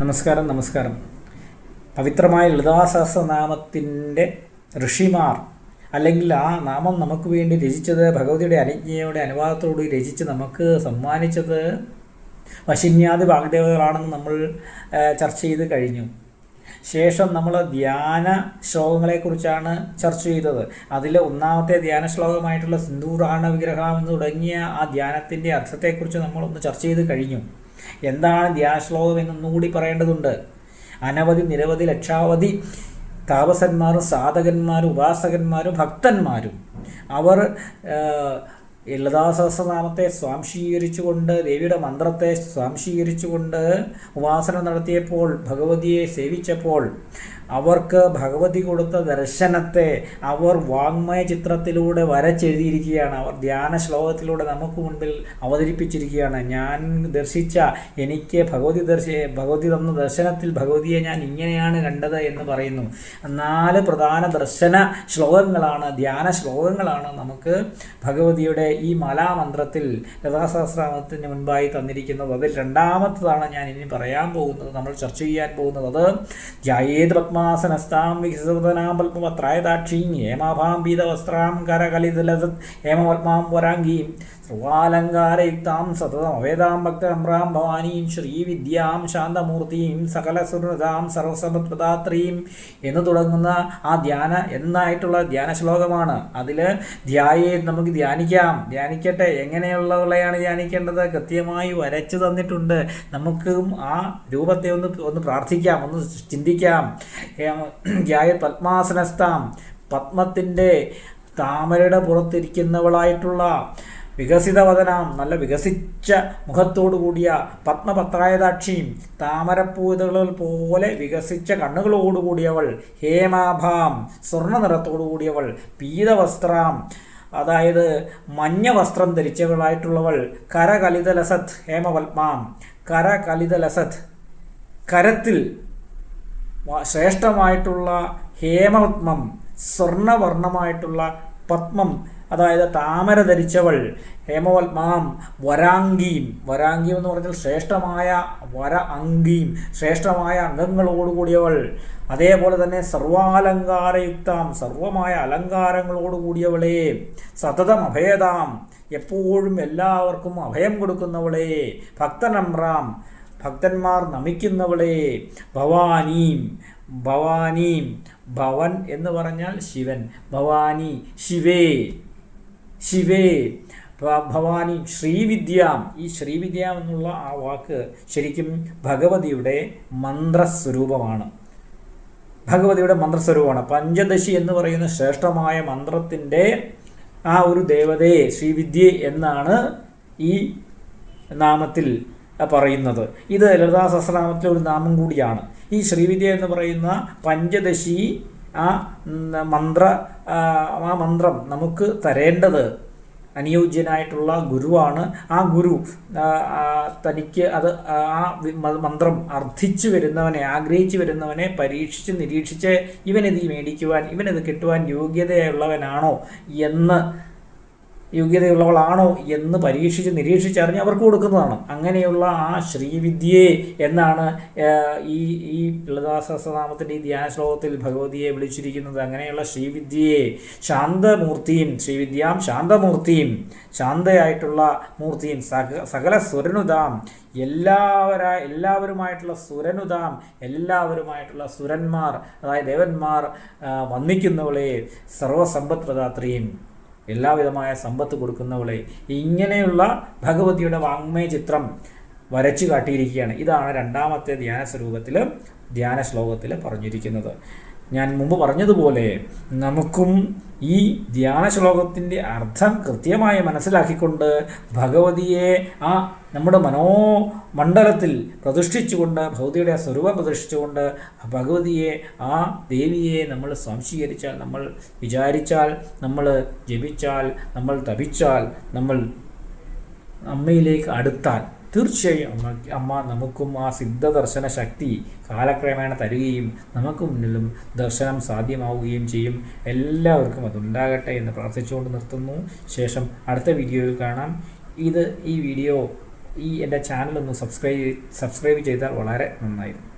നമസ്കാരം നമസ്കാരം. പവിത്രമായ ലളിതാ സഹസ്രനാമത്തിന്റെ ഋഷിമാർ അല്ലെങ്കിൽ ആ നാമം നമുക്ക് വേണ്ടി രചിച്ചത് ഭഗവതിയുടെ അനുജ്ഞയുടെ അനുവാദത്തോട് രചിച്ച് നമുക്ക് സമ്മാനിച്ചത് വശിന്യാദി വാഗ്ദേവതകളാണെന്ന് നമ്മൾ ചർച്ച ചെയ്ത് കഴിഞ്ഞു. ശേഷം നമ്മൾ ധ്യാന ശ്ലോകങ്ങളെക്കുറിച്ചാണ് ചർച്ച ചെയ്തത്. അതിൽ ഒന്നാമത്തെ ധ്യാന ശ്ലോകമായിട്ടുള്ള സിന്ദൂറാണ വിഗ്രഹം തുടങ്ങിയ ആ ധ്യാനത്തിന്റെ അർത്ഥത്തെക്കുറിച്ച് നമ്മളൊന്ന് ചർച്ച ചെയ്ത് കഴിഞ്ഞു. എന്താണ് ധ്യാശ്ലോകം എന്നൊന്നുകൂടി പറയേണ്ടതുണ്ട്. അനവധി നിരവധി ലക്ഷാവധി താപസന്മാരും സാധകന്മാരും ഉപാസകന്മാരും ഭക്തന്മാരും അവർ ആ, ഈ സഹസ്രനാമത്തെ സ്വാംശീകരിച്ചുകൊണ്ട് ദേവിയുടെ മന്ത്രത്തെ സ്വാംശീകരിച്ചുകൊണ്ട് ഉപാസന നടത്തിയപ്പോൾ ഭഗവതിയെ സേവിച്ചപ്പോൾ അവർക്ക് ഭഗവതി കൊടുത്ത ദർശനത്തെ അവർ വാങ്മയ ചിത്രത്തിലൂടെ വരച്ചെഴുതിയിരിക്കുകയാണ്. അവർ ധ്യാന ശ്ലോകത്തിലൂടെ നമുക്ക് മുൻപിൽ അവതരിപ്പിച്ചിരിക്കുകയാണ്. ഞാൻ ദർശിച്ച എനിക്ക് ഭഗവതി ദർശ ഭഗവതി തന്ന ദർശനത്തിൽ ഭഗവതിയെ ഞാൻ ഇങ്ങനെയാണ് കണ്ടത് എന്ന് പറയുന്നു. നാല് പ്രധാന ദർശന ശ്ലോകങ്ങളാണ് ധ്യാന ശ്ലോകങ്ങളാണ് നമുക്ക് ഭഗവതിയുടെ ഈ മലാമന്ത്രത്തിൽ ലതാസഹസ്രാമത്തിന് മുൻപായി തന്നിരിക്കുന്നത്. അതിൽ രണ്ടാമത്തതാണ് ഞാൻ ഇനി പറയാൻ പോകുന്നത് നമ്മൾ ചർച്ച ചെയ്യാൻ പോകുന്നത്. അത് ധ്യായേത് പത്മാസനസ്താം വികസിതനാം പത്മപത്രായതാക്ഷീം ഹേമാഭാം പീതവസ്ത്രാം കരകലിതലസത് ഹേമപത്മാം വരാംഗീം സർവാലങ്കാരയുക്താം സതതം. അവേദാം ഭക്തമ്രാം ഭവാനീം ശ്രീവിദ്യാം ശാന്തമൂർത്തിയും സകല സുഹൃതാം സർവസമത്പ്രദാത്രീം എന്ന് തുടങ്ങുന്ന ആ ധ്യാന എന്നായിട്ടുള്ള ധ്യാന ശ്ലോകമാണ്. അതിൽ ധ്യായെ നമുക്ക് ധ്യാനിക്കാം. ധ്യാനിക്കട്ടെ. എങ്ങനെയുള്ളവളെയാണ് ധ്യാനിക്കേണ്ടത്? കൃത്യമായി വരച്ചു തന്നിട്ടുണ്ട്. നമുക്കും ആ രൂപത്തെ ഒന്ന് ഒന്ന് പ്രാർത്ഥിക്കാം. ഒന്ന് ചിന്തിക്കാം. ധ്യായ പത്മാസനസ്ഥാം. പത്മത്തിന്റെ താമരയുടെ പുറത്തിരിക്കുന്നവളായിട്ടുള്ള വികസിതവദനാം നല്ല വികസിച്ച മുഖത്തോടു കൂടിയ പത്മപത്രായതാക്ഷിയും താമരപ്പൂതകൾ പോലെ വികസിച്ച കണ്ണുകളോടുകൂടിയവൾ ഹേമാഭാം സ്വർണ നിറത്തോടു കൂടിയവൾ പീതവസ്ത്രാം അതായത് മഞ്ഞ വസ്ത്രം ധരിച്ചവളായിട്ടുള്ളവൾ കരകലിതലസത് ഹേമപത്മാം. കരകലിതലസത്. കരത്തിൽ ശ്രേഷ്ഠമായിട്ടുള്ള ഹേമപത്മം സ്വർണവർണമായിട്ടുള്ള പത്മം അതായത് താമര ധരിച്ചവൾ ഹേമവത്മാം വരാംഗീം. വരാംഗീം എന്ന് പറഞ്ഞാൽ ശ്രേഷ്ഠമായ വര അങ്കീം ശ്രേഷ്ഠമായ അംഗങ്ങളോടുകൂടിയവൾ. അതേപോലെ തന്നെ സർവാലങ്കാരയുക്താം സർവമായ അലങ്കാരങ്ങളോട് കൂടിയവളെ സതതം അഭേദാം എപ്പോഴും എല്ലാവർക്കും അഭയം കൊടുക്കുന്നവളെ. ഭക്തനമ്രാം ഭക്തന്മാർ നമിക്കുന്നവളെ. ഭവാനീം ഭവാനീം ഭവൻ എന്ന് പറഞ്ഞാൽ ശിവൻ. ഭവാനി ശിവേ. ശിവേ. ഭവാനി ശ്രീവിദ്യാം. ഈ ശ്രീവിദ്യാം എന്നുള്ള ആ വാക്ക് ശരിക്കും ഭഗവതിയുടെ മന്ത്രസ്വരൂപമാണ്. ഭഗവതിയുടെ മന്ത്രസ്വരൂപമാണ്. പഞ്ചദശി എന്ന് പറയുന്ന ശ്രേഷ്ഠമായ മന്ത്രത്തിന്റെ ആ ഒരു ദേവതയെ ശ്രീവിദ്യ എന്നാണ് ഈ നാമത്തിൽ പറയുന്നത്. ഇത് ലളിതാ സഹസ്രനാമത്തിലെ ഒരു നാമം കൂടിയാണ്. ഈ ശ്രീവിദ്യ എന്ന് പറയുന്ന പഞ്ചദശി ആ മന്ത്ര ആ, മന്ത്രം നമുക്ക് തരേണ്ടത് അനുയോജ്യനായിട്ടുള്ള ഗുരുവാണ്. ആ ഗുരു തനിക്ക് അത് ആ മന്ത്രം അർത്ഥിച്ചു വരുന്നവനെ ആഗ്രഹിച്ചു വരുന്നവനെ പരീക്ഷിച്ച് നിരീക്ഷിച്ച് ഇവനിത് മേടിക്കുവാൻ ഇവനിത് കിട്ടുവാൻ യോഗ്യതയുള്ളവനാണോ എന്ന് യോഗ്യതയുള്ളവളാണോ എന്ന് പരീക്ഷിച്ച് നിരീക്ഷിച്ചറിഞ്ഞ് അവർക്ക് കൊടുക്കുന്നതാണ്. അങ്ങനെയുള്ള ആ ശ്രീവിദ്യയെ എന്നാണ് ഈ ഈ ലളിതാസഹസ്രനാമത്തിന്റെ ഈ ധ്യാന ശ്ലോകത്തിൽ ഭഗവതിയെ വിളിച്ചിരിക്കുന്നത്. അങ്ങനെയുള്ള ശ്രീവിദ്യയെ ശാന്തമൂർത്തിയും ശ്രീവിദ്യാം ശാന്തമൂർത്തിയും ശാന്തയായിട്ടുള്ള മൂർത്തിയും സക സകല സ്വരനുതാം എല്ലാവരാ എല്ലാവരുമായിട്ടുള്ള സുരനുതാം എല്ലാവരുമായിട്ടുള്ള സുരന്മാർ അതായത് ദേവന്മാർ വന്നിക്കുന്നവളെ സർവസമ്പത്ത് പ്രദാത്രിയും എല്ലാവിധമായ സമ്പത്ത് കൊടുക്കുന്നവളെ ഇങ്ങനെയുള്ള ഭഗവതിയുടെ വാങ്മയ ചിത്രം വരച്ചു കാട്ടിയിരിക്കുകയാണ്. ഇതാണ് രണ്ടാമത്തെ ധ്യാന സ്വരൂപത്തിൽ ധ്യാന ശ്ലോകത്തിൽ പറഞ്ഞിരിക്കുന്നത്. ഞാൻ മുമ്പ് പറഞ്ഞതുപോലെ നമുക്കും ഈ ധ്യാന ശ്ലോകത്തിന്റെ അർത്ഥം കൃത്യമായി മനസ്സിലാക്കിക്കൊണ്ട് ഭഗവതിയെ ആ നമ്മുടെ മനോമണ്ഡലത്തിൽ പ്രതിഷ്ഠിച്ചുകൊണ്ട് ഭഗവതിയുടെ ആ സ്വരൂപം പ്രതിഷ്ഠിച്ചുകൊണ്ട് ഭഗവതിയെ ആ ദേവിയെ നമ്മൾ സ്വാംശീകരിച്ചാൽ നമ്മൾ വിചാരിച്ചാൽ നമ്മൾ ജപിച്ചാൽ നമ്മൾ തപിച്ചാൽ നമ്മൾ അമ്മയിലേക്ക് അടുത്താൽ തീർച്ചയായും അമ്മ അമ്മ നമുക്കും ആ സിദ്ധദർശന ശക്തി കാലക്രമേണ തരികയും നമുക്ക് മുന്നിലും ദർശനം സാധ്യമാവുകയും ചെയ്യും. എല്ലാവർക്കും അതുണ്ടാകട്ടെ എന്ന് പ്രാർത്ഥിച്ചുകൊണ്ട് നിർത്തുന്നു. ശേഷം അടുത്ത വീഡിയോയിൽ കാണാം. ഇത് ഈ വീഡിയോ ഈ എന്റെ ചാനലൊന്ന് സബ്സ്ക്രൈബ് സബ്സ്ക്രൈബ് ചെയ്താൽ വളരെ നന്നായിരുന്നു.